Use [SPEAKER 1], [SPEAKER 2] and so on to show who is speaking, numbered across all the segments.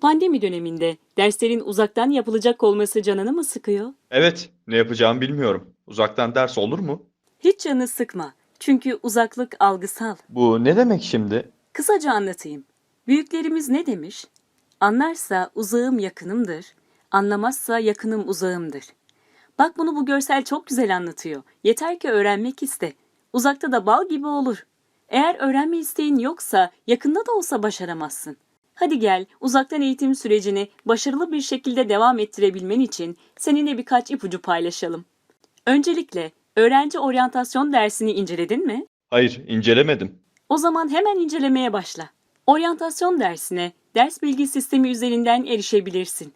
[SPEAKER 1] Pandemi döneminde derslerin uzaktan yapılacak olması canını mı sıkıyor?
[SPEAKER 2] Evet, ne yapacağımı bilmiyorum. Uzaktan ders olur mu?
[SPEAKER 1] Hiç canını sıkma. Çünkü uzaklık algısal.
[SPEAKER 2] Bu ne demek şimdi?
[SPEAKER 1] Kısaca anlatayım. Büyüklerimiz ne demiş? Anlarsa uzağım yakınımdır, anlamazsa yakınım uzağımdır. Bak bunu bu görsel çok güzel anlatıyor. Yeter ki öğrenmek iste. Uzakta da bal gibi olur. Eğer öğrenme isteğin yoksa yakında da olsa başaramazsın. Hadi gel uzaktan eğitim sürecini başarılı bir şekilde devam ettirebilmen için seninle birkaç ipucu paylaşalım. Öncelikle öğrenci oryantasyon dersini inceledin mi?
[SPEAKER 2] Hayır, incelemedim.
[SPEAKER 1] O zaman hemen incelemeye başla. Oryantasyon dersine ders bilgi sistemi üzerinden erişebilirsin.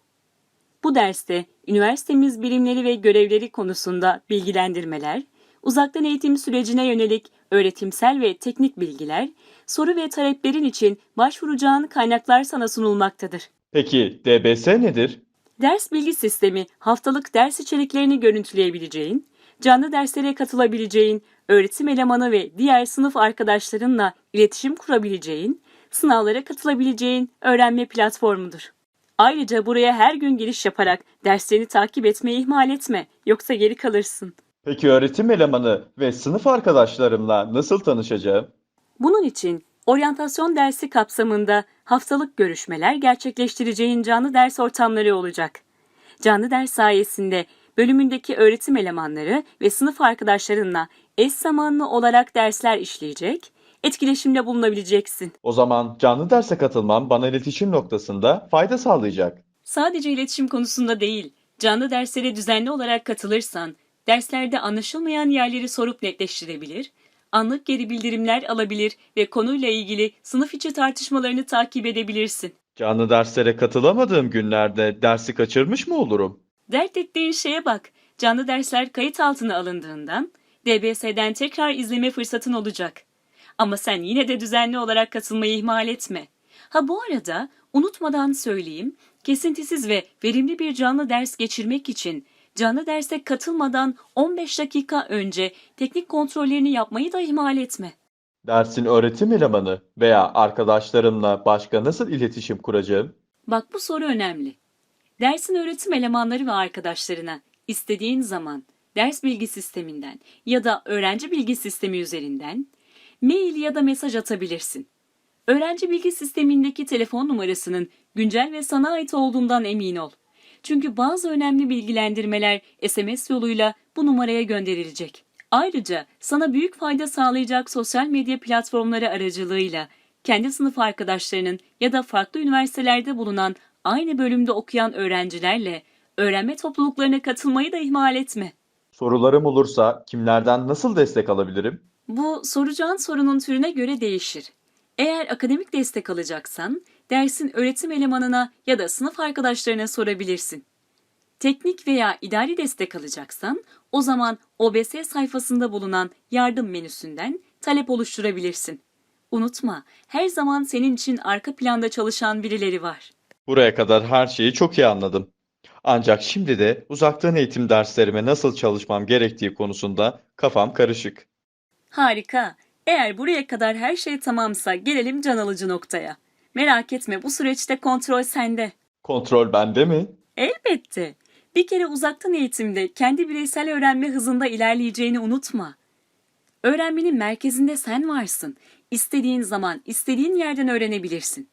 [SPEAKER 1] Bu derste üniversitemiz birimleri ve görevleri konusunda bilgilendirmeler, uzaktan eğitim sürecine yönelik öğretimsel ve teknik bilgiler, soru ve taleplerin için başvuracağın kaynaklar sana sunulmaktadır.
[SPEAKER 2] Peki DBS nedir?
[SPEAKER 1] Ders bilgi sistemi haftalık ders içeriklerini görüntüleyebileceğin, canlı derslere katılabileceğin, öğretim elemanı ve diğer sınıf arkadaşlarınla iletişim kurabileceğin, sınavlara katılabileceğin öğrenme platformudur. Ayrıca buraya her gün giriş yaparak derslerini takip etmeyi ihmal etme, yoksa geri kalırsın.
[SPEAKER 2] Peki öğretim elemanı ve sınıf arkadaşlarımla nasıl tanışacağım?
[SPEAKER 1] Bunun için oryantasyon dersi kapsamında haftalık görüşmeler gerçekleştireceğin canlı ders ortamları olacak. Canlı ders sayesinde bölümündeki öğretim elemanları ve sınıf arkadaşlarınla eş zamanlı olarak dersler işleyecek, etkileşimde bulunabileceksin.
[SPEAKER 2] O zaman canlı derse katılmam bana iletişim noktasında fayda sağlayacak.
[SPEAKER 1] Sadece iletişim konusunda değil, canlı derslere düzenli olarak katılırsan, derslerde anlaşılmayan yerleri sorup netleştirebilir, anlık geri bildirimler alabilir ve konuyla ilgili sınıf içi tartışmalarını takip edebilirsin.
[SPEAKER 2] Canlı derslere katılamadığım günlerde dersi kaçırmış mı olurum?
[SPEAKER 1] Dert ettiğin şeye bak. Canlı dersler kayıt altına alındığından DBS'den tekrar izleme fırsatın olacak. Ama sen yine de düzenli olarak katılmayı ihmal etme. Ha bu arada unutmadan söyleyeyim, kesintisiz ve verimli bir canlı ders geçirmek için canlı derse katılmadan 15 dakika önce teknik kontrollerini yapmayı da ihmal etme.
[SPEAKER 2] Dersin öğretim elemanı veya arkadaşlarımla başka nasıl iletişim kuracağım?
[SPEAKER 1] Bak bu soru önemli. Dersin öğretim elemanları ve arkadaşlarına istediğin zaman ders bilgi sisteminden ya da öğrenci bilgi sistemi üzerinden mail ya da mesaj atabilirsin. Öğrenci bilgi sistemindeki telefon numarasının güncel ve sana ait olduğundan emin ol. Çünkü bazı önemli bilgilendirmeler SMS yoluyla bu numaraya gönderilecek. Ayrıca sana büyük fayda sağlayacak sosyal medya platformları aracılığıyla kendi sınıf arkadaşlarının ya da farklı üniversitelerde bulunan aynı bölümde okuyan öğrencilerle öğrenme topluluklarına katılmayı da ihmal etme.
[SPEAKER 2] Sorularım olursa kimlerden nasıl destek alabilirim?
[SPEAKER 1] Bu soracağın sorunun türüne göre değişir. Eğer akademik destek alacaksan dersin öğretim elemanına ya da sınıf arkadaşlarına sorabilirsin. Teknik veya idari destek alacaksan o zaman OBS sayfasında bulunan yardım menüsünden talep oluşturabilirsin. Unutma, her zaman senin için arka planda çalışan birileri var.
[SPEAKER 2] Buraya kadar her şeyi çok iyi anladım. Ancak şimdi de uzaktan eğitim derslerime nasıl çalışmam gerektiği konusunda kafam karışık.
[SPEAKER 1] Harika. Eğer buraya kadar her şey tamamsa gelelim can alıcı noktaya. Merak etme bu süreçte kontrol sende.
[SPEAKER 2] Kontrol bende mi?
[SPEAKER 1] Elbette. Bir kere uzaktan eğitimde kendi bireysel öğrenme hızında ilerleyeceğini unutma. Öğrenmenin merkezinde sen varsın. İstediğin zaman, istediğin yerden öğrenebilirsin.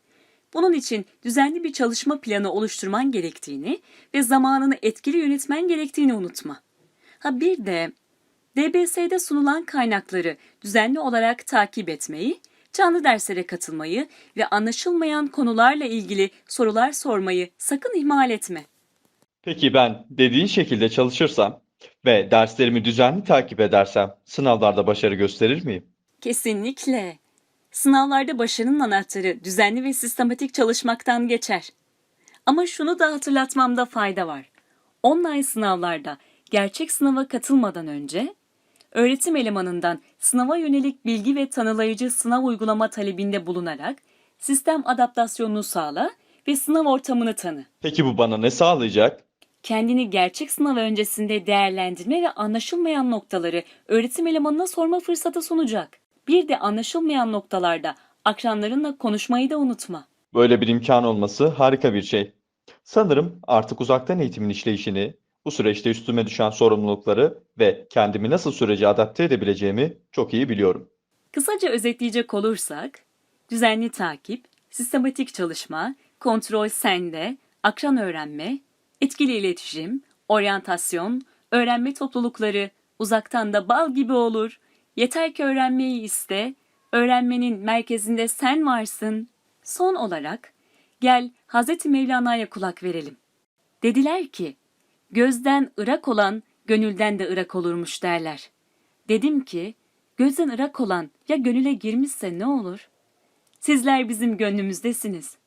[SPEAKER 1] Bunun için düzenli bir çalışma planı oluşturman gerektiğini ve zamanını etkili yönetmen gerektiğini unutma. Ha bir de DBS'de sunulan kaynakları düzenli olarak takip etmeyi, canlı derslere katılmayı ve anlaşılmayan konularla ilgili sorular sormayı sakın ihmal etme.
[SPEAKER 2] Peki ben dediğin şekilde çalışırsam ve derslerimi düzenli takip edersem sınavlarda başarı gösterir miyim?
[SPEAKER 1] Kesinlikle. Sınavlarda başarının anahtarı düzenli ve sistematik çalışmaktan geçer. Ama şunu da hatırlatmamda fayda var. Online sınavlarda gerçek sınava katılmadan önce öğretim elemanından sınava yönelik bilgi ve tanılayıcı sınav uygulama talebinde bulunarak sistem adaptasyonunu sağla ve sınav ortamını tanı.
[SPEAKER 2] Peki bu bana ne sağlayacak?
[SPEAKER 1] Kendini gerçek sınav öncesinde değerlendirme ve anlaşılmayan noktaları öğretim elemanına sorma fırsatı sunacak. Bir de anlaşılmayan noktalarda akranlarınla konuşmayı da unutma.
[SPEAKER 2] Böyle bir imkan olması harika bir şey. Sanırım artık uzaktan eğitimin işleyişini, bu süreçte üstüme düşen sorumlulukları ve kendimi nasıl sürece adapte edebileceğimi çok iyi biliyorum.
[SPEAKER 1] Kısaca özetleyecek olursak, düzenli takip, sistematik çalışma, kontrol sende, akran öğrenme, etkili iletişim, oryantasyon, öğrenme toplulukları uzaktan da bal gibi olur. Yeter ki öğrenmeyi iste, öğrenmenin merkezinde sen varsın. Son olarak gel Hazreti Mevlana'ya kulak verelim. Dediler ki, gözden ırak olan gönülden de ırak olurmuş derler. Dedim ki, gözden ırak olan ya gönüle girmişse ne olur? Sizler bizim gönlümüzdesiniz.